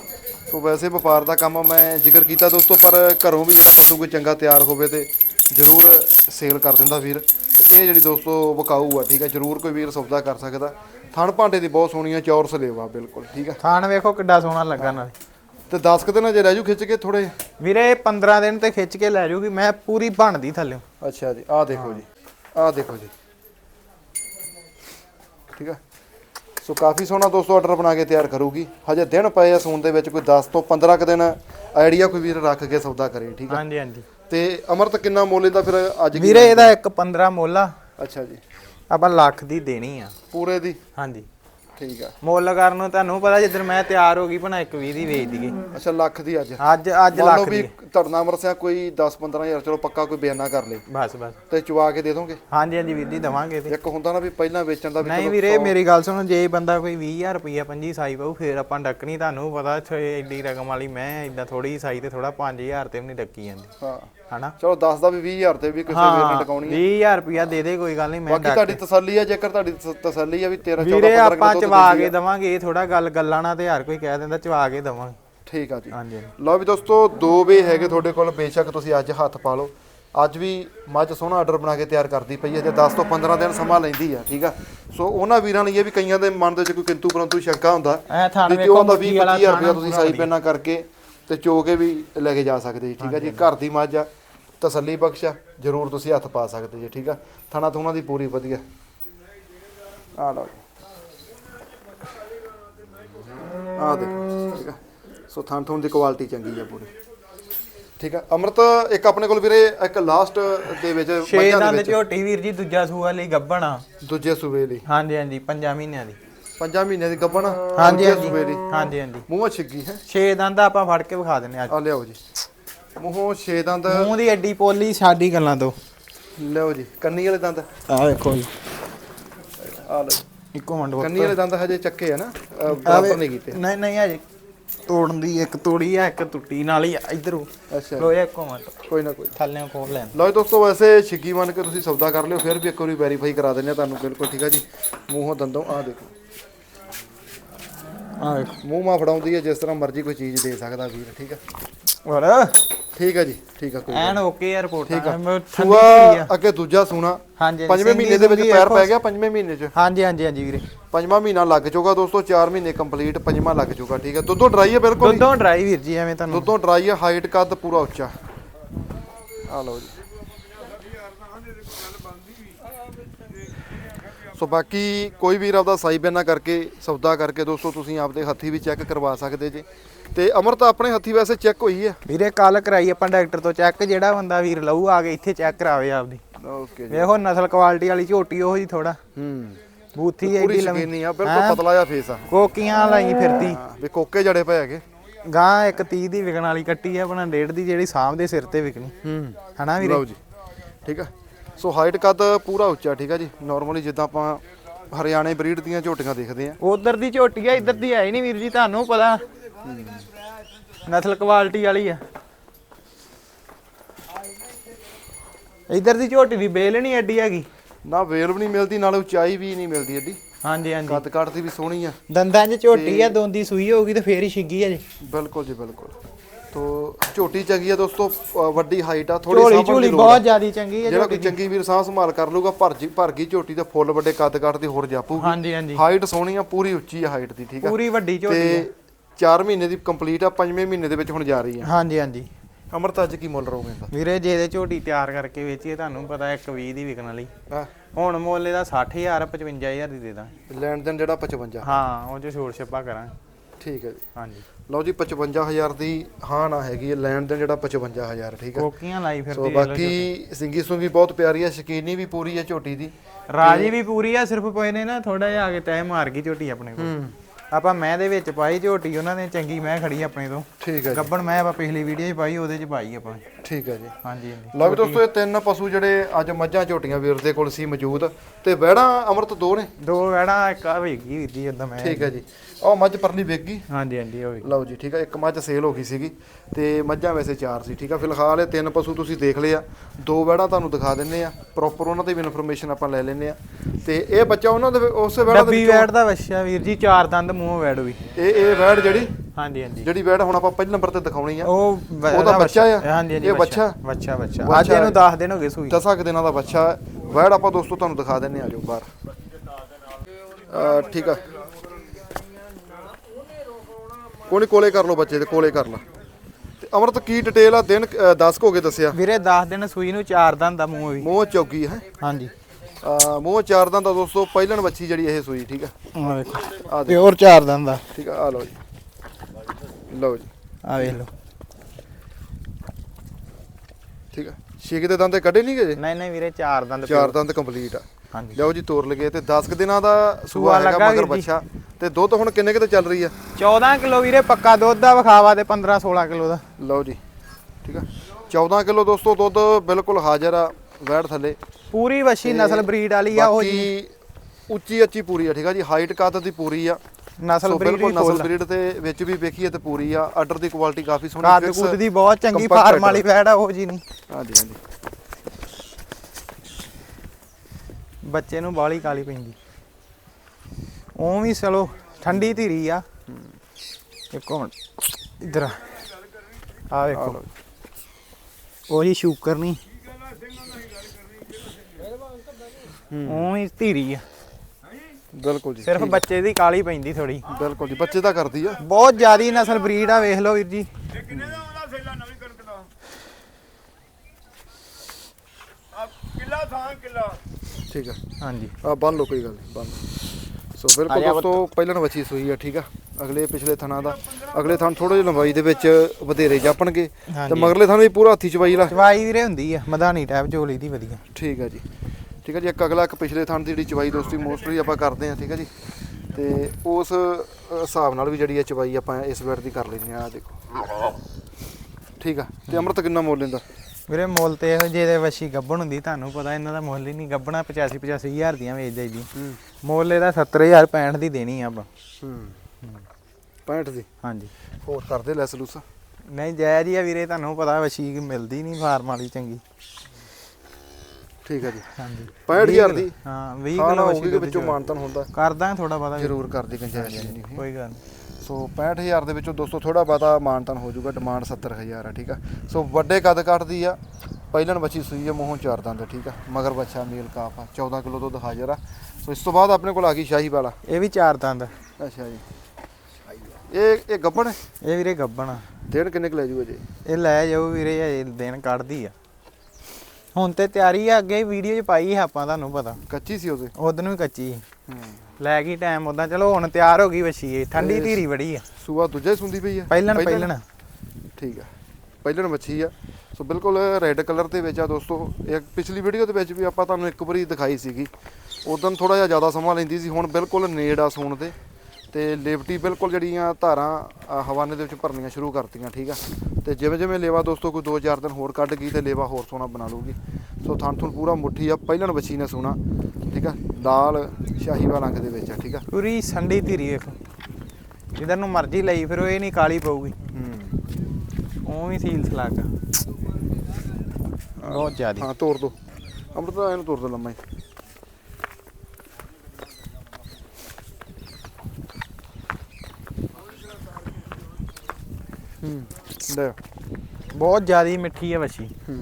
ਸੋ ਵੈਸੇ ਵਪਾਰ ਦਾ ਕੰਮ ਮੈਂ ਜ਼ਿਕਰ ਕੀਤਾ ਦੋਸਤੋ, ਪਰ ਘਰੋਂ ਵੀ ਜਿਹੜਾ ਪਸ਼ੂ ਕੋਈ ਚੰਗਾ ਤਿਆਰ ਹੋਵੇ ਤੇ ਜ਼ਰੂਰ ਸੇਲ ਕਰ ਦਿੰਦਾ ਵੀਰ। ਤੇ ਇਹ ਜਿਹੜੀ ਦੋਸਤੋ ਵਿਕਾਊ ਆ, ਠੀਕ ਹੈ ਜ਼ਰੂਰ ਕੋਈ ਵੀਰ ਸੌਦਾ ਕਰ ਸਕਦਾ। ਥਣ ਭਾਂਡੇ ਦੀ ਬਹੁਤ ਸੋਹਣੀ ਆ ਚੌਰ ਸਲੇਵਾ ਬਿਲਕੁਲ ਠੀਕ ਆ। ਖਾਣ ਵੇਖੋ ਕਿੱਡਾ ਸੋਹਣਾ ਲੱਗਾ ਨਾਲ। ਤੇ 10 ਕੁ ਦਿਨ ਜੇ ਰਹਿ ਜੂ ਖਿੱਚ ਕੇ ਥੋੜੇ ਵੀਰੇ 15 ਦਿਨ ਤੇ ਖਿੱਚ ਕੇ ਲੈ ਜੂਗੀ ਮੈਂ ਪੂਰੀ ਬਣਦੀ ਥੱਲੇ ਅੱਛਾ ਜੀ ਆਹ ਦੇਖੋ ਜੀ ਆਹ ਦੇਖੋ ਜੀ। ਠੀਕ ਆ? ਸੋ ਕਾਫੀ ਸੋਹਣਾ ਦੋਸਤੋ ਆਰਡਰ ਬਣਾ ਕੇ ਤਿਆਰ ਕਰੂਗੀ। ਹਜੇ ਦਿਨ ਪਏ ਆ ਸੂਨ ਦੇ ਵਿੱਚ ਕੋਈ 10 ਤੋਂ 15 ਕੁ ਦਿਨ ਆਈਡੀਆ ਕੋਈ ਵੀਰ ਰੱਖ ਕੇ ਸੌਦਾ ਕਰੇ ਠੀਕ ਆ? ਹਾਂਜੀ ਹਾਂਜੀ। ਤੇ ਅਮਰਤ ਕਿੰਨਾ ਮੁੱਲ ਇਹਦਾ ਫਿਰ ਅੱਜ ਕੀ ਵੀਰੇ ਇਹਦਾ ਇੱਕ 15 ਮੋਲਾ ਅੱਛਾ ਜੀ। ਆਪਾਂ ਲੱਖ ਦੀ ਦੇਣੀ ਆ। ਪੂਰੇ ਦੀ? ਹਾਂਜੀ। ਠੀਕ ਆ। ਮੁੱਲ ਕਰਨ ਨੂੰ ਤੁਹਾਨੂੰ ਪਤਾ ਜਿੱਦਣ ਮੈਂ ਤਿਆਰ ਹੋ ਗਈ ਬਣਾ ਇੱਕ 20 ਦੀ ਵੇਚ ਦਈਏ। ਅੱਛਾ ਲੱਖ ਦੀ ਅੱਜ। ਅੱਜ ਅੱਜ ਮੰਨ ਲਓ ਲੱਖ ਵੀ ਦੀ। ਤੁਹਾਡਾ ਅਮਰਸਿਆ ਕੋਈ 10 15000 ਚਲੋ ਪੱਕਾ ਕੋਈ ਬਿਆਨਾ ਕਰ ਲੇ। ਬਸ ਬਸ। ਤੇ ਚੁਆ ਕੇ ਦੇ ਦੋਗੇ? ਹਾਂਜੀ ਹਾਂਜੀ ਵੀਰ ਜੀ ਦਵਾਂਗੇ ਤੇ। ਇੱਕ ਹੁੰਦਾ ਨਾ ਵੀ ਪਹਿਲਾਂ ਵੇਚਣ ਦਾ ਵੀ ਨਹੀਂ ਚਲੋ ਵੀਰੇ ਮੇਰੀ ਗੱਲ ਸੁਣੋ ਜੇ ਬੰਦਾ ਕੋਈ 20000 ਰੁਪਈਆ ਪੰਜੀ ਸਾਈ ਪਾਉ ਫੇਰ ਆਪਾਂ ਡੱਕਣੀ ਤੁਹਾਨੂੰ ਪਤਾ ਇੱਥੇ ਐਡੀ ਰਕਮ ਵਾਲੀ ਮੈਂ ਇਦਾਂ ਥੋੜੀ ਸਾਈ ਤੇ ਥੋੜਾ 5000 ਤੇ ਵੀ ਨਹੀਂ ਡੱਕੀ ਜਾਂਦੀ। ਹਾਂ। ਹਨਾ? ਚਲੋ 10 ਦਾ ਵੀ 20000 ਤੇ ਵੀ ਕਿਸੇ ਵੀਰ ਨੇ ਹਾਂ ਟਿਕਾਉਣੀ ਹੈ 20000 ਰੁਪਈਆ ਦੇ ਦੇ ਕੋਈ ਗੱਲ ਨਹੀਂ ਮੈਂ ਬਾਕੀ ਤੁਹਾਡੀ ਤਸੱਲੀ ਆ ਜੇਕਰ ਤੁਹਾਡੀ ਤਸ- ਤਸੱਲੀ ਆ ਵੀ 13 14 ਵੀਰੇ 15 ਆਪਾਂ ਕਿਲੋ ਚਵਾ ਕੇ ਦਵਾਂਗੇ ਇਹ ਥੋੜਾ ਗੱਲ ਗੱਲਾਂ ਨਾਲ ਤੇ ਹਰ ਕੋਈ ਕਹਿ ਦਿੰਦਾ ਚਵਾ ਕੇ ਦਵਾਂਗੇ। ਠੀਕ ਆ ਜੀ। ਹਾਂਜੀ। ਲਓ ਵੀ ਦੋਸਤੋ ਦੋ ਵੇ ਹੈਗੇ ਤੁਹਾਡੇ ਕੋਲ ਬੇਸ਼ੱਕ ਤੁਸੀਂ ਅੱਜ ਹੱਥ ਪਾ ਲਓ। ਅੱਜ ਵੀ ਮੱਝ ਸੋਹਣਾ ਆਰਡਰ ਬਣਾ ਕੇ ਤਿਆਰ ਕਰਦੀ ਪਈ ਹੈ ਜੇ 10 ਤੋਂ 15 ਦਿਨ ਸਮਾਂ ਲੈਂਦੀ ਆ ਠੀਕ ਆ? ਸੋ ਉਹਨਾਂ ਵੀਰਾਂ ਲਈ ਇਹ ਵੀ ਕਈਆਂ ਦੇ ਮਨ ਦੇ ਵਿੱਚ ਕੋਈ ਕਿੰਤੂ ਪਰੰਤੂ ਸ਼ੰਕਾ ਹੁੰਦਾ ਐ ਥਾਣ ਵੇਖੋ ਕਿਉਂ ਦਾ ਮੁੱਠੀ 20 ਵਾਲਾ 25000 ਥਾਣਾ ਰੁਪਇਆ ਤੁਸੀਂ ਸਾਈ ਪੈਨਾ ਕਰਕੇ ਤੇ ਚੋ ਕੇ ਵੀ ਲੈ ਕੇ ਜਾ ਸਕਦੇ ਜੀ ਠੀਕ ਆ ਜੀ? ਘਰ ਦੀ ਮੱਝ ਆ ਤਸੱਲੀ ਬਖਸ਼ ਆ ਜਰੂਰ ਤੁਸੀਂ ਹੱਥ ਪਾ ਸਕਦੇ ਜੀ ਠੀਕ ਆ? ਥਾਣਾ ਥੂਣਾ ਦੀ ਪੂਰੀ ਵਧੀਆ। ਆ ਲਓ ਆ ਦੇਖੋ ਠੀਕ ਆ। ਸੋ ਥਾਣ ਥੂਣ ਦੀ ਕੁਆਲਿਟੀ ਚੰਗੀ ਆ ਪੂਰੀ। ਠੀਕ ਆ। ਅਮਰਤ ਇੱਕ ਆਪਣੇ ਕੋਲ ਵੀਰੇ ਇੱਕ ਲਾਸਟ ਦੇ ਵਿੱਚ ਛੇ ਮੱਝਾਂ ਦੇ ਦੰਦ ਝੋਟੀ ਵੀਰ ਜੀ ਦੂਜਾ ਸੂਆ ਲਈ ਗੱਬਣਾ ਦੂਜੇ ਸੂਬੇ ਦੀ ਹਾਂਜੀ ਹਾਂਜੀ ਪੰਜਾਂ ਮਹੀਨਿਆਂ ਦੀ। ਪੰਜਾਂ ਮਹੀਨਿਆਂ ਦੀ ਗੱਭਣ ਹਾਂਜੀ ਦੂਜੇ ਸੂਬੇ ਦੀ ਹਾਂਜੀ ਹਾਂਜੀ। ਮੂੰਹ ਛਿੱਗੀ ਹੈ। ਛੇ ਦੰਦ ਆਪਾਂ ਫੜ ਕੇ ਵਿਖਾ ਦਿੰਨੇ ਅੱਜ। ਆ ਲਿਆਓ ਜੀ। ਮੂੰਹੋਂ ਛੇ ਦੰਦ। ਮੂੰਹ ਦੀ ਐਡੀ ਪੋਲੀ ਸਾਡੀ ਗੱਲਾਂ ਤੋਂ। ਲਿਆਓ ਜੀ। ਕੰਨੀ ਵਾਲੇ ਦੰਦ। ਆ ਵੇਖੋ ਜੀ। ਆ ਲਓ ਇੱਕੋ ਮਿੰਟ ਕੰਨੀ ਵਾਲੇ ਦੰਦ ਹਜੇ ਚੱਕੇ ਆ ਨਾ ਅਹ ਬਰਾਬਰ ਨਹੀਂ ਕੀਤੇ। ਨਹੀਂ ਨਹੀਂ ਅਜੇ ਤੋੜਨ ਦੀ ਇੱਕ ਤੋੜੀ ਆ ਇੱਕ ਟੁੱਟੀ ਨਾਲ ਹੀ ਇਧਰੋਂ ਅੱਛਾ। ਲੋ ਇਹ ਇੱਕੋ ਮਿੰਟ। ਕੋਈ ਨਾ ਕੋਈ। ਥੱਲੇ ਖੋਲ ਲੈਣ। ਲਓ ਜੀ ਦੋਸਤੋ ਵੈਸੇ ਛਿੱਗੀ ਮੰਨ ਕੇ ਤੁਸੀਂ ਸੌਦਾ ਕਰ ਲਿਓ ਫਿਰ ਵੀ ਇੱਕ ਵਾਰੀ ਵੈਰੀਫਾਈ ਕਰਾ ਦਿੰਦੇ ਆ ਤੁਹਾਨੂੰ ਬਿਲਕੁਲ ਠੀਕ ਆ ਜੀ। ਮੂੰਹੋਂ ਦੰਦੋਂ ਆ ਦੇਖੋ। ਆ ਵੇਖੋ ਮੂੰਹ ਮਾ ਫੜਾਉਂਦੀ ਹੈ ਜਿਸ ਤਰ੍ਹਾਂ ਮਰਜ਼ੀ ਕੋਈ ਚੀਜ਼ ਦੇ ਸਕਦਾ ਵੀਰ ਠੀਕ ਆ। ਹੋਰ? ਠੀਕ ਆ ਜੀ ਠੀਕ ਆ ਕੋਈ ਗੱਲ ਐਨ ਓਕੇ ਆ ਰਿਪੋਰਟ ਠੀਕ ਆ। ਸੂਆ ਅੱਗੇ ਦੂਜਾ ਸੂਣਾ। ਹਾਂਜੀ ਪੰਜਵੇਂ ਮਹੀਨੇ ਦੇ ਵਿੱਚ ਪੈਰ ਪੈ ਗਿਆ ਪੰਜਵੇਂ ਮਹੀਨੇ 'ਚ। ਹਾਂਜੀ ਹਾਂਜੀ ਹਾਂਜੀ ਵੀਰੇ। ਪੰਜਵਾਂ ਮਹੀਨਾ ਲੱਗ ਜਾਊਗਾ ਦੋਸਤੋ 4 ਮਹੀਨੇ ਕੰਪਲੀਟ ਪੰਜਵਾਂ ਲੱਗ ਜਾਊਗਾ ਠੀਕ ਹੈ। ਦੁੱਧੋਂ ਡਰਾਈ ਹੈ ਬਿਲਕੁਲ ਹੀ। ਦੁੱਧੋਂ ਡਰਾਈ ਵੀਰ ਜੀ ਐਵੇਂ ਤੁਹਾਨੂੰ। ਦੁੱਧੋਂ ਡਰਾਈ ਹੈ ਹਾਈਟ ਕੱਦ ਪੂਰਾ ਉੱਚਾ। ਆ ਲਓ ਜੀ। ਸੋ ਬਾਕੀ ਕੋਈ ਵੀਰ ਆਪਦਾ ਸਾਈ ਬੈਨਾ ਕਰਕੇ ਸੌਦਾ ਕਰਕੇ ਦੋਸਤੋ ਤੁਸੀਂ ਆਪਦੇ ਹੱਥੀ ਵੀ ਚੈੱਕ ਕਰਵਾ ਸਕਦੇ ਜੇ। ਤੇ ਅਮਰਤ ਆਪਣੇ ਹੱਥੀ ਵੈਸੇ ਚੈੱਕ ਹੋਈ ਹੈ। ਵੀਰੇ ਕੱਲ ਕਰਾਈ ਆਪਾਂ ਡਾਕਟਰ ਤੋਂ ਚੈੱਕ ਜਿਹੜਾ ਬੰਦਾ ਵੀਰ ਲਊ ਆ ਕੇ ਇੱਥੇ ਚੈੱਕ ਕਰਾਵੇ ਆਪਦੀ। ਓਕੇ ਜੀ। ਵੇਖੋ ਨਸਲ ਕੁਆਲਿਟੀ ਵਾਲੀ ਝੋਟੀ ਉਹ ਜੀ ਥੋੜਾ ਹੂੰ। ਬੂਥੀ ਐਡੀ ਲੰਮੀ। ਸ਼ਕੀਨੀ ਆ ਬਿਲਕੁਲ ਪਤਲਾ ਜਿਹਾ ਫੇਸ ਆ। ਕੋਕੀਆਂ ਲਾਈ ਫਿਰਦੀ। ਵੀ ਕੋਕੇ ਜੜੇ ਪਏ ਹੈਗੇ। ਗਾਂ ਇੱਕ 30 ਦੀ ਵਿਕਣ ਵਾਲੀ ਕੱਟੀ ਆ ਆਪਣਾ ਡੇਢ ਦੀ ਜਿਹੜੀ ਦੇ ਸਿਰ ਤੇ ਵਿਕਣੀ। ਹੂੰ। ਹਨਾ ਵੀਰੇ? ਲਓ ਜੀ। ਠੀਕ ਆ। ਸੋ ਹਾਈਟ ਕੱਦ ਪੂਰਾ ਉੱਚਾ ਠੀਕ ਆ ਜੀ? ਨਾਰਮਲੀ ਜਿੱਦਾਂ ਆਪਾਂ ਹਰਿਆਣੇ ਬਰੀਡ ਦੀਆਂ ਝੋਟੀਆਂ ਦੇਖਦੇ ਆ। ਉਧਰ ਦੀ ਝੋਟੀ ਆ ਇੱਧਰ ਦੀ ਹੈ ਹੀ ਨਹੀਂ ਵੀਰ ਜੀ ਤੁਹਾਨੂੰ ਪਤਾ। ਨਸਲ ਕੁਆਲਿਟੀ ਵਾਲੀ ਆ। ਇੱਧਰ ਦੀ ਝੋਟੀ ਦੀ ਬੇਲ ਨਹੀਂ ਐਡੀ ਹੈਗੀ। ਨਾ ਵੇਲ ਵੀ ਨਹੀਂ ਮਿਲਦੀ ਨਾਲੇ ਉਚਾਈ ਵੀ ਨਹੀਂ ਮਿਲਦੀ ਏਡੀ ਹਾਂਜੀ ਹਾਂਜੀ। ਕੱਦ ਕੱਟ ਦੀ ਵੀ ਸੋਹਣੀ ਆ। ਦੰਦਾਂ 'ਚ ਝੋਟੀ ਆ ਦੋਂਦੀ ਸੂਈ ਹੋਊਗੀ ਤੇ ਫੇਰ ਹੀ ਛਿੱਗੀ ਆ ਜੀ। ਬਿਲਕੁਲ ਜੀ ਬਿਲਕੁਲ। ਤੋ ਝੋਟੀ ਚੰਗੀ ਆ ਦੋਸਤੋ ਅ, ਵੱਡੀ ਹਾਈਟ ਆ ਥੋੜੀ ਝੋਲੀ ਝੋਲੀ। ਬਹੁਤ ਜ਼ਿਆਦੀ ਚੰਗੀ ਆ ਜਿਹੜਾ ਕੋਈ ਚੰਗੀ ਵੀਰ ਸਾਹ ਸੰਭਾਲ ਕਰ ਲੂਗਾ ਭਰ ਜੀ ਭਰ ਗਈ ਝੋਟੀ ਤੇ ਫੁੱਲ ਵੱਡੇ ਕੱਦ ਕੱਟ ਦੀ ਹੋਰ ਜਾਪੂਗੀ ਹਾਂਜੀ ਹਾਂਜੀ। ਹਾਈਟ ਸੋਹਣੀ ਆ ਪੂਰੀ ਉੱਚੀ ਆ ਹਾਈਟ ਦੀ ਠੀਕ ਆ। ਪੂਰੀ ਵੱਡੀ ਝੋਟੀ ਆ। ਤੇ 4 ਮਹੀਨੇ ਦੀ ਕੰਪਲੀਟ ਆ 5ਵੇਂ ਮਹੀਨੇ ਦੇ ਵਿੱਚ ਹੁਣ ਜਾ ਰਹੀ ਆ। ਹਾਂਜੀ ਹਾਂਜੀ। ਅਮਰਤ ਅੱਜ ਕੀ ਮੁੱਲ ਰਹੂਗਾ ਇਹਦਾ? ਵੀਰੇ ਜੇ ਇਹਦੇ ਝੋਟੀ ਤਿਆਰ ਕਰਕੇ ਵੇਚੀਏ ਤੁਹਾਨੂੰ ਪਤਾ ਇੱਕ 20 ਦੀ ਵਿਕਣ ਵਾਲੀ। ਹਾਂ। ਹੁਣ ਮੁੱਲ ਇਹਦਾ 60000 55000 ਦੀ ਦੇ ਦਾਂ। ਲੈਣ ਦੇਣ ਜਿਹੜਾ 55 ਹਾਂ ਉਹ ਚ ਛੋੜ ਛੱਪਾ ਕਰਾਂਗੇ। ਠੀਕ ਹੈ ਜੀ। ਹਾਂਜੀ। ਲਓ ਜੀ 55000 ਦੀ ਹਾਂ ਨਾ ਹੈਗੀ ਹੈ ਲੈਣ ਦੇਣ ਜਿਹੜਾ 55000 ਠੀਕ ਹੈ। ਕੋਕੀਆਂ ਲਾਈ ਸੋ ਫਿਰਦੀ ਬਾਕੀ ਸਿੰਗੀ ਸੁੰਗੀ ਬਹੁਤ ਪਿਆਰੀ ਹੈ ਸ਼ਕੀਨੀ ਵੀ ਪੂਰੀ ਹੈ ਝੋਟੀ ਦੀ। ਰਾਜੀ ਵੀ ਪੂਰੀ ਆ ਸਿਰਫ ਪਏ ਨੇ ਨਾ ਥੋੜਾ ਜਿਹਾ ਆ ਕੇ ਤੈ ਮਾਰ ਗਈ ਝੋਟੀ ਆਪਣੇ ਕੋਲ। ਆਪਾਂ ਮੈਂ ਦੇ ਵਿੱਚ ਪਾਈ ਝੋਟੀ ਉਹਨਾਂ ਨੇ ਚੰਗੀ ਮੈਂ ਖੜੀ ਆਪਣੇ ਤੋਂ। ਠੀਕ ਹੈ ਜੀ। ਗੱਬਣ ਮੈਂ ਆਪਾਂ ਪਿਛਲੀ ਵੀਡੀਓ 'ਚ ਪਾਈ ਉਹਦੇ 'ਚ ਪਾਈ ਆਪਾਂ। ਠੀਕ ਹੈ ਜੀ। ਹਾਂਜੀ ਹਾਂਜੀ। ਲਓ ਵੀ ਦੋਸਤੋ ਇਹ ਤਿੰਨ ਪਸ਼ੂ ਜਿਹੜੇ ਅੱਜ ਮੱਝਾਂ ਝੋਟੀਆਂ ਵੀਰ ਦੇ ਕੋਲ ਸੀ ਮੌਜੂਦ। ਤੇ ਵਹਿੜਾਂ ਅਮਰਤ ਦੋ ਨੇ? ਦੋ ਵੜਾ ਇੱਕ ਆ ਵੇਗੀ ਵੀਰ ਜੀ ਉਦਾਂ ਮੈਂ ਠੀਕ ਹੈ ਜੀ। ਉਹ ਮੱਝ ਪਰਲੀ ਵਿਕ ਗਈ? ਹਾਂਜੀ ਹਾਂਜੀ ਉਹ ਲਓ ਜੀ ਠੀਕ ਹੈ। ਇੱਕ ਮੱਝ ਸੇਲ ਹੋ ਗਈ ਸੀਗੀ ਤੇ ਮੱਝਾਂ ਵੈਸੇ ਚਾਰ ਸੀ ਠੀਕ ਹੈ। ਫਿਲਹਾਲ ਇਹ ਤਿੰਨ ਪਸ਼ੂ ਤੁਸੀਂ ਦੇਖ ਲਏ ਆ। ਦੋ ਵਹਿੜਾਂ ਤੁਹਾਨੂੰ ਦਿਖਾ ਦਿੰਨੇ ਆ। ਪ੍ਰੋਪਰ ਉਹਨਾਂ ਦੀ ਵੀ ਇਨਫੋਰਮੇਸ਼ਨ ਆਪਾਂ ਲੈ ਲੈਨੇ ਆ। ਤੇ ਇਹ ਬੱਚਾ ਉਹਨਾਂ ਦੇ ਉਸੇ ਵਹਿੜਾ ਦੇ ਡੱਬੀ ਵਿੱਚੋਂ ਵੈੜ ਦਾ ਵੱਛਾ ਵੀਰ ਜੀ ਚਾਰ ਦੰਦ ਮੂੰਹ ਵੈੜ ਵੀ। ਇਹ ਇਹ ਵਹਿੜ ਜਿਹੜੀ ਹਾਂਜੀ ਹਾਂਜੀ। ਜਿਹੜੀ ਵਹਿੜ ਹੁਣ ਆਪਾਂ ਪਹਿਲੇ ਨੰਬਰ ਤੇ ਦਿਖਾਉਣੀ ਆ ਉਹ ਉਹਦਾ ਬੱਚਾ ਆ? ਹਾਂਜੀ ਹਾਂਜੀ ਇਹ ਬੱਚਾ? ਬੱਚਾ ਬੱਚਾ ਅੱਜ ਇਹਨੂੰ 10 ਦਿਨ ਹੋ ਗਏ ਸੂਈ। ਦਸਾਂ ਕੁ ਦਿਨਾਂ ਦਾ ਬੱਚਾ। ਵਹਿੜ ਆਪਾਂ ਦੋਸਤੋ ਤੁਹਾਨੂੰ ਦਿਖਾ ਦਿੰਨੇ ਆ ਜੋ ਬਾਹਰ। ਠੀਕ ਆ। ਕੋਣੀ ਕੋਲੇ ਕਰ ਲਓ ਬੱਚੇ ਦੇ ਕੋਲੇ ਕਰ ਲਾ। ਤੇ ਅਮਰਤ ਕੀ ਡਿਟੇਲ ਆ? ਦਿਨ 10 ਹੋ ਗਏ ਦੱਸਿਆ। ਵੀਰੇ 10 ਦਿਨ ਸੂਈ ਨੂੰ ਚਾਰ ਦੰਦ ਦਾ ਮੂੰਹ ਵੀ। ਮੂੰਹ ਚੌਗੀ ਹੈ। ਹਾਂਜੀ। ਮੂੰਹ ਚਾਰ ਦੰਦ ਦਾ ਦੋਸਤੋ ਪਹਿਲਣ ਬੱਚੀ ਜਿਹੜੀ ਇਹ ਸੂਈ ਠੀਕ ਆ। ਆ ਵੇਖੋ। ਆ ਦੇ ਪਿਓਰ ਚਾਰ ਦੰਦ ਦਾ। ਠੀਕ ਆ ਆ ਲਓ ਜੀ। ਲਓ ਜੀ। ਆ ਵੇਖ ਲਓ। ਠੀਕ ਆ। ਛੇ ਦੇ ਦੰਦ ਕੱਢੇ ਨਹੀਂ ਗਏ ਨਹੀਂ ਨਹੀਂ ਵੀਰੇ ਚਾਰ ਦੰਦ ਚਾਰ ਦੰਦ ਕੰਪਲੀਟ ਆ। ਹਾਂਜੀ। ਲਓ ਜੀ ਤੋਰ ਲਗੇ ਤੇ 10 ਕੁ ਦਿਨਾਂ ਦਾ ਸੂਆ ਹੈਗਾ ਮਗਰ। ਬੱਚਾ ਤੇ ਦੁੱਧ ਹੁਣ ਕਿੰਨੇ ਕਿਤੇ ਚੱਲ ਰਹੀ ਆ? 14 ਕਿਲੋ ਵੀਰੇ ਪੱਕਾ ਦੁੱਧ ਦਾ ਵਿਖਾਵਾ ਤੇ 15 16 ਕਿਲੋ ਦਾ। ਲਓ ਜੀ ਠੀਕ ਆ। 14 ਕਿਲੋ ਦੋਸਤੋ ਦੁੱਧ ਬਿਲਕੁਲ ਹਾਜ਼ਰ ਆ ਵੈੜ ਥੱਲੇ। ਪੂਰੀ ਵੱਛੀ ਨਸਲ ਬਰੀਡ ਵਾਲੀ ਆ ਉਹ ਜੀ। ਉੱਚੀ ਅੱਚੀ ਪੂਰੀ ਆ ਠੀਕ ਆ ਜੀ। ਹਾਈਟ ਕੱਦ ਦੀ ਪੂਰੀ ਆ। ਨਸਲ ਬਰੀਡ ਵੀ ਨਸਲ ਬਰੀਡ ਤੇ ਵਿੱਚ ਵੀ ਵੇਖੀਏ ਤੇ ਪੂਰੀ ਆ ਆਰਡਰ ਦੀ ਕੁਆਲਿਟੀ ਕਾਫੀ ਸੋਹਣੀ ਕੱਦ ਕੁੱਦ ਦੀ ਬਹੁਤ ਚੰਗੀ ਫਾਰਮ ਵਾਲੀ ਵੈੜ ਆ ਉਹ ਜੀ ਨਹੀਂ। ਹਾਂਜੀ ਹਾਂਜੀ। ਬੱਚੇ ਨੂੰ ਬਾਲੀ ਕਾਲੀ ਪੈਂਦੀ। ਉਹ ਵੀ ਚਲੋ ਠੰਡੀ ਧੀਰੀ ਆ। ਇੱਕ ਮਿੰਟ ਇਧਰ ਆ। ਵੇਖੋ। ਉਹ ਜੀ ਸ਼ੂਕਰ ਨਹੀਂ ਉਹ ਹੀ ਧੀਰੀ ਆ। ਬਿਲਕੁਲ ਜੀ ਸਿਰਫ ਬੱਚੇ ਦੀ ਕਾਲੀ ਪੈਂਦੀ ਥੋੜੀ ਬਿਲਕੁਲ ਜੀ ਬੱਚੇ ਤਾਂ ਕਰਦੀ ਆ। ਬਹੁਤ ਜ਼ਿਆਦੀ ਨਸਲ ਬਰੀਡ ਆ ਵੇਖ ਲਓ ਵੀਰ ਜੀ। ਕਿੰਨੇ ਦਾ ਆਉਂਦਾ ਸੇਲਾ ਨਵੀਂ ਕਣਕ ਦਾ? ਆ ਕਿੱਲਾ ਥਾਂ ਕਿੱਲਾ। ਠੀਕ ਆ। ਹਾਂਜੀ। ਆ ਬੰਨ ਲਓ ਕੋਈ ਗੱਲ ਨਹੀਂ ਬੰਨ ਸੋ ਬਿਲਕੁਲ ਆ ਜਾ ਦੋਸਤੋ ਪਹਿਲਣ ਬੱਚੀ ਸੂਈ ਆ ਠੀਕ ਆ। ਅਗਲੇ ਪਿਛਲੇ ਥਣਾ ਦਾ ਅਗਲੇ ਥਣ ਥੋੜੇ ਜਿਹੀ ਲੰਬਾਈ ਦੇ ਵਿੱਚ ਵਧੇਰੇ ਜਾਪਣਗੇ। ਤੇ ਹਾਂਜੀ। ਮਗਰਲੇ ਥਣ ਵੀ ਪੂਰਾ ਹੱਥੀ ਚਵਾਈ ਲਾ। ਚਵਾਈ ਵੀਰੇ ਹੁੰਦੀ ਆ ਮਧਾਨੀ ਟੈਪ ਝੋਲੀ ਦੀ ਵਧੀਆ। ਠੀਕ ਆ ਜੀ। ਠੀਕ ਆ ਜੀ ਇੱਕ ਅਗਲਾ ਇੱਕ ਪਿਛਲੇ ਥਣ ਦੀ ਜਿਹੜੀ ਚਵਾਈ ਦੋਸਤੀ ਮੋਸਟਲੀ ਆਪਾਂ ਕਰਦੇ ਆ ਠੀਕ ਆ ਜੀ। ਤੇ ਉਸ ਹਿਸਾਬ ਨਾਲ ਵੀ ਜਿਹੜੀ ਆ ਚਵਾਈ ਆਪਾਂ ਇਸ ਵੇਰ ਦੀ ਕਰ ਲੈਂਦੇ ਆ ਦੇਖੋ। ਠੀਕ ਆ ਤੇ ਅਮਰਤ ਕਿੰਨਾ ਮੁੱਲ ਲੈਂਦਾ? ਵੀਰੇ ਮੁੱਲ ਤੇ ਇਹੋ ਜਿਹੇ ਦੇ ਵਸ਼ੀ ਗੱਬਣ ਹੁੰਦੀ ਤੁਹਾਨੂੰ ਪਤਾ ਇਹਨਾਂ ਦਾ ਮੁੱਲ ਹੀ ਨਹੀਂ ਗੱਬਣਾ 85 85 ਹਜ਼ਾਰ ਦੀਆਂ ਵੇਚ ਜਾਈਦੀ ਹੂੰ। ਮੁੱਲ ਇਹਦਾ 70000 65 ਦੀ ਦੇਣੀ ਆ ਆਪਾਂ। ਹੂੰ। 65 ਦੀ? ਹਾਂਜੀ। ਹੋਰ ਕਰਦੇ ਲੈਸ ਲੂਸ? ਨਹੀਂ ਜਾਇਜ਼ ਹੀ ਆ ਵੀਰੇ ਤੁਹਾਨੂੰ ਪਤਾ ਵਸ਼ੀ ਮਿਲਦੀ ਨਹੀਂ ਫਾਰਮ ਵਾਲੀ ਚੰਗੀ। ਠੀਕ ਆ ਜੀ। ਹਾਂਜੀ। 65000 ਦੀ। ਹਾਂ 20 ਹਾਂ ਕਿਲੋ ਹੋਊਗੀ ਕਿ ਵਿੱਚੋਂ ਮਾਨਤਨ ਹੁੰਦਾ। ਕਰਦਾ ਥੋੜਾ ਬਹੁਤਾ ਜ਼ਰੂਰ ਕਰਦੀ ਗੁੰਜਾਇਸ਼ ਨਹੀਂ। ਹੈ। ਕੋਈ ਗੱਲ। ਸੋ 65000 ਦੇ ਵਿੱਚੋਂ ਦੋਸਤੋ ਥੋੜਾ ਬਾਤਾ ਮਾਨਤਨ ਹੋ ਜਾਊਗਾ ਡਿਮਾਂਡ 70000 ਆ ਠੀਕ ਆ। ਸੋ ਵੱਡੇ ਕੱਦ ਕੱਟਦੀ ਆ। ਪਹਿਲਣ ਬੱਚੀ ਸੂਈ ਆ ਮੂੰਹੋਂ ਚਾਰ ਦੰਦ ਠੀਕ ਆ। ਮਗਰ ਬੱਚਾ ਮੇਲ ਕਾਫ ਆ 14 ਕਿਲੋ ਦੁੱਧ ਹਾਜ਼ਰ ਆ। ਸੋ ਇਸ ਤੋਂ ਬਾਅਦ ਆਪਣੇ ਕੋਲ ਆ ਗਈ ਸ਼ਾਹੀ ਵਾਲਾ। ਇਹ ਵੀ ਚਾਰ ਦੰਦ। ਅੱਛਾ ਜੀ। ਇਹ ਇਹ ਗੱਬਣ ਹੈ? ਇਹ ਵੀਰੇ ਗੱਬਣ ਆ। ਦਿਨ ਕਿੰਨੇ ਕੁ ਲੈ ਜੂਗਾ ਜੀ? ਇਹ ਲੈ ਜਾਓ ਵੀਰੇ ਇਹ ਦਿਨ ਕੱਢਦੀ ਆ। ਹੁਣ ਤੇ ਤਿਆਰੀ ਆ ਅੱਗੇ ਵੀਡੀਓ 'ਚ ਪਾਈ ਹੈ ਆਪਾਂ ਤੁਹਾਨੂੰ ਪਤਾ। ਕੱਚੀ ਸੀ ਉਹਦੇ? ਉਦੋਂ ਵੀ ਕੱਚੀ ਸੀ। ਹੂੰ। ਲੈ ਗਈ ਟਾਈਮ ਉਦਾਂ ਚਲੋ ਹੁਣ ਤਿਆਰ ਹੋ ਗਈ ਵਛੀ ਇਹ ਠੰਡੀ ਧੀਰੀ ਬੜੀ ਆ। ਸੂਆ ਦੂਜਾ ਹੀ ਸੁੰਦੀ ਪਈ ਆ? ਪਹਿਲਣ ਪਹਿਲਣ? ਠੀਕ ਆ। ਪਹਿਲਣ ਬੱਚੀ ਆ। ਸੋ ਬਿਲਕੁਲ ਰੈੱਡ ਕਲਰ ਦੇ ਵਿੱਚ ਆ ਦੋਸਤੋ ਇੱਕ ਪਿਛਲੀ ਵੀਡੀਓ ਦੇ ਵਿੱਚ ਵੀ ਆਪਾਂ ਤੁਹਾਨੂੰ ਇੱਕ ਵਾਰੀ ਦਿਖਾਈ ਸੀਗੀ। ਉਦੋਂ ਥੋੜਾ ਜਿਹਾ ਜ਼ਿਆਦਾ ਸਮਾਂ ਲੈਂਦੀ ਸੀ ਹੁਣ ਬਿਲਕੁਲ ਨੇੜ ਆ ਸੂਣ ਦੇ। ਤੇ ਲਿਵਟੀ ਬਿਲਕੁਲ ਜਿਹੜੀਆਂ ਧਾਰਾਂ ਹਵਾਨੇ ਦੇ ਵਿੱਚ ਭਰਨੀਆਂ ਸ਼ੁਰੂ ਕਰਤੀਆਂ ਠੀਕ ਆ? ਤੇ ਜਿਵੇਂ ਜਿਵੇਂ ਲੇਵਾ ਦੋਸਤੋ ਕੋਈ 2-4 ਦਿਨ ਹੋਰ ਕੱਢ ਗਈ ਤੇ ਲੇਵਾ ਹੋਰ ਸੋਹਣਾ ਬਣਾ ਲੂਗੀ ਸੋ ਥਣ ਥਣ ਪੂਰਾ ਮੁੱਠੀ ਆ ਪਹਿਲਣ ਬੱਚੀ ਨੇ ਸੋਹਣਾ ਠੀਕ ਆ? ਲਾਲ ਸ਼ਾਹੀਵਾਲ ਅੰਗ ਦੇ ਵਿੱਚ ਆ ਠੀਕ ਆ? ਪੂਰੀ ਸੰਡੀ ਧੀਰੀ ਵੇਖੋ। ਜਿੱਧਰ ਨੂੰ ਮਰਜ਼ੀ ਲਈ ਫਿਰ ਉਹ ਇਹ ਨਹੀਂ ਕਾਲੀ ਪਊਗੀ। ਹੂੰ। ਉਹ ਵੀ ਸੀਲ ਸਲਾਗਾ ਬਹੁਤ ਜ਼ਿਆਦੀ ਹਾਂ ਤੋੜ ਦੋ। ਅਮਰਤ ਇਹਨੂੰ ਤੋੜ ਦੋ ਲੰਮਾ ਹੀ ਹੂੰ ਲੈ ਬਹੁਤ ਜ਼ਿਆਦੀ ਮਿੱਠੀ ਹੈ ਵੱਛੀ। ਹੂੰ।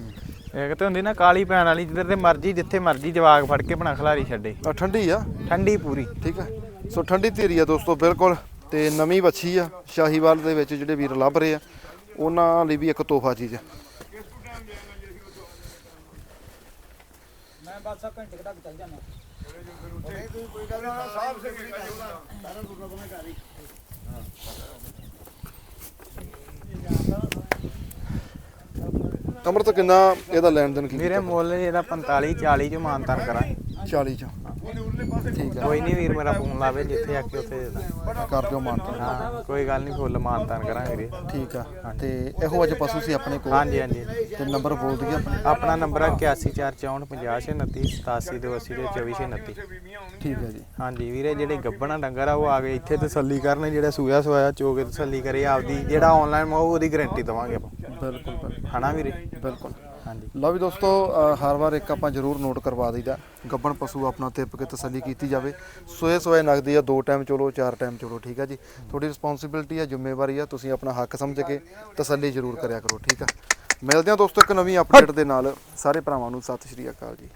ਇੱਕ ਤੇ ਹੁੰਦੀ ਨਾ ਕਾਲੀ ਪੈਣ ਵਾਲੀ ਜਿੱਧਰ ਤੇ ਮਰਜ਼ੀ ਜਿੱਥੇ ਮਰਜ਼ੀ ਜਵਾਗ ਫੜ ਕੇ ਬਣਾ ਖਲਾਰੀ ਛੱਡੇ। ਆ ਠੰਡੀ ਆ? ਠੰਡੀ ਪੂਰੀ। ਠੀਕ ਹੈ ਸੋ ਠੰਡੀ ਧੀਰੀ ਆ ਦੋਸਤੋ ਬਿਲਕੁਲ। ਤੇ ਨਵੀਂ ਵੱਛੀ ਆ ਸ਼ਾਹੀਵਾਲ ਦੇ ਵਿੱਚ ਜਿਹੜੇ ਵੀਰ ਲੱਭ ਰਹੇ ਆ ਉਹਨਾਂ ਲਈ ਵੀ ਇੱਕ ਤੋਹਫਾ ਚੀਜ਼ ਆ। ਸਾਫ਼ ਸੇ ਕੀਤਾ ਅਮਰਤ ਕਿੰਨਾ ਇਹਦਾ ਲੈਣ ਦੇਣ ਕੀ ਵੀਰੇ ਮੁੱਲ ਇਹਦਾ 45 40 ਚ ਮਾਨਤਾਨ ਕਰਾਂਗੇ 40 ਚ। ਠੀਕ ਆ। ਕੋਈ ਨਹੀਂ ਵੀਰ ਮੇਰਾ ਫੋਨ ਲਾਵੇ ਜਿੱਥੇ ਆ ਕੇ ਉੱਥੇ ਦੇ ਦਾਂ। ਕਰ ਦਿਓ ਮਾਨਤਾ ਹਾਂ ਕੋਈ ਗੱਲ ਨਹੀਂ ਫੁੱਲ ਮਾਨਤਾਨ ਕਰਾਂਗੇ ਵੀਰੇ। ਠੀਕ ਆ। ਤੇ ਇਹੋ ਅੱਜ ਪਸ਼ੂ ਸੀ ਆਪਣੇ ਕੋਲ? ਹਾਂਜੀ ਹਾਂਜੀ। ਤੇ ਨੰਬਰ ਬੋਲ ਦਈਏ ਆਪਣੇ ਆਪਣਾ ਨੰਬਰ ਹੈ 8144450289 87282429 ਠੀਕ ਹੈ ਜੀ। ਹਾਂਜੀ ਵੀਰੇ ਜਿਹੜੇ ਗੱਬਣਾ ਡੰਗਰ ਆ ਉਹ ਆ ਗਏ ਇੱਥੇ ਤਸੱਲੀ ਕਰਨ ਜਿਹੜਾ ਸੂਆ ਸੋਇਆ ਚੋ ਕੇ ਤਸੱਲੀ ਕਰੇ ਆਪਦੀ ਜਿਹੜਾ ਆਨਲਾਈਨ ਮੋ ਉਹਦੀ ਗਾਰੰਟੀ ਦਵਾਂਗੇ ਆਪਾਂ। ਬਿਲਕੁਲ ਬਿਲਕੁਲ। ਹਨਾ ਵੀਰੇ ਬਿਲਕੁਲ। ਹਾਂਜੀ। ਲਓ ਵੀ ਦੋਸਤੋ ਅ, ਹਰ ਵਾਰ ਇੱਕ ਆਪਾਂ ਜ਼ਰੂਰ ਨੋਟ ਕਰਵਾ ਦਈਦਾ। ਗੱਬਣ ਪਸ਼ੂ ਆਪਣਾ ਤਿੱਪ ਕੇ ਤਸੱਲੀ ਕੀਤੀ ਜਾਵੇ। ਸੋਏ ਸੋਏ ਨਗਦੀ ਆ ਦੋ ਟਾਈਮ ਚਲੋ ਚਾਰ ਟਾਈਮ ਚਲੋ ਠੀਕ ਆ ਜੀ? ਤੁਹਾਡੀ ਰਿਸਪੌਂਸਿਬਿਲਟੀ ਆ ਜ਼ਿੰਮੇਵਾਰੀ ਆ ਤੁਸੀਂ ਆਪਣਾ ਹੱਕ ਸਮਝ ਕੇ ਤਸੱਲੀ ਜ਼ਰੂਰ ਕਰਿਆ ਕਰੋ ਠੀਕ ਆ? ਮਿਲਦੇ ਆ ਦੋਸਤੋ ਇੱਕ ਨਵੀਂ ਅਪਡੇਟ ਦੇ ਨਾਲ। ਸਾਰੇ ਭਰਾਵਾਂ ਨੂੰ ਸਤਿ ਸ਼੍ਰੀ ਅਕਾਲ ਜੀ।